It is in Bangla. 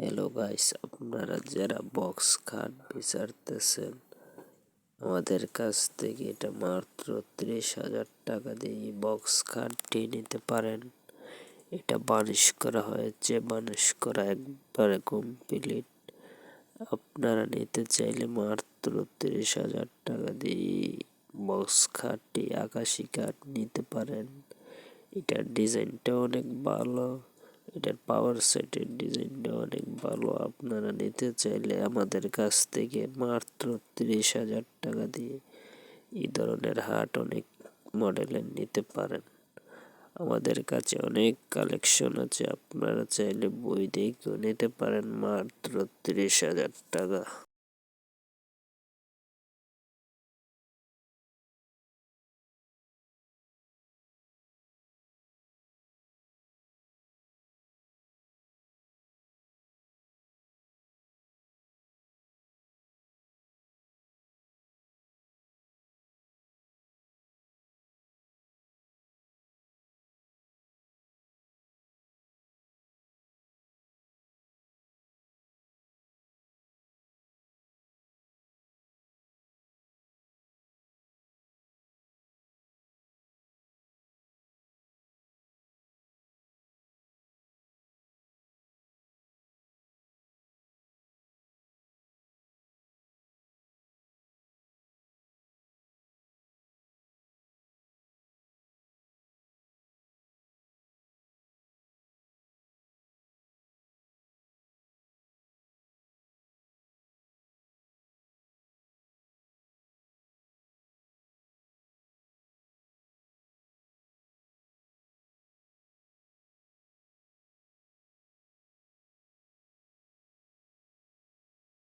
হ্যালো গাইস আপনারা যারা বক্স খাট বিচারতেছেন, আমাদের কাছ থেকে এটা মাত্র ত্রিশ হাজার টাকা দিয়ে বক্স খাটটি নিতে পারেন। এটা বানিশ করা হয়েছে বানিশ করা একবারে কমপ্লিট আপনারা নিতে চাইলে মাত্র ত্রিশ হাজার টাকা দিয়ে বক্স খাটটি, আকাশি কাঠ নিতে পারেন। এটার ডিজাইনটা অনেক ভালো। এটার পাওয়ার সেটের ডিজাইনটা অনেক ভালো। আপনারা নিতে চাইলে আমাদের কাছ থেকে মাত্র তিরিশ হাজার টাকা দিয়ে এই ধরনের হাট অনেক মডেলের নিতে পারেন। আমাদের কাছে অনেক কালেকশন আছে, আপনারা চাইলে বই দেখেও নিতে পারেন মাত্র তিরিশ হাজার টাকা।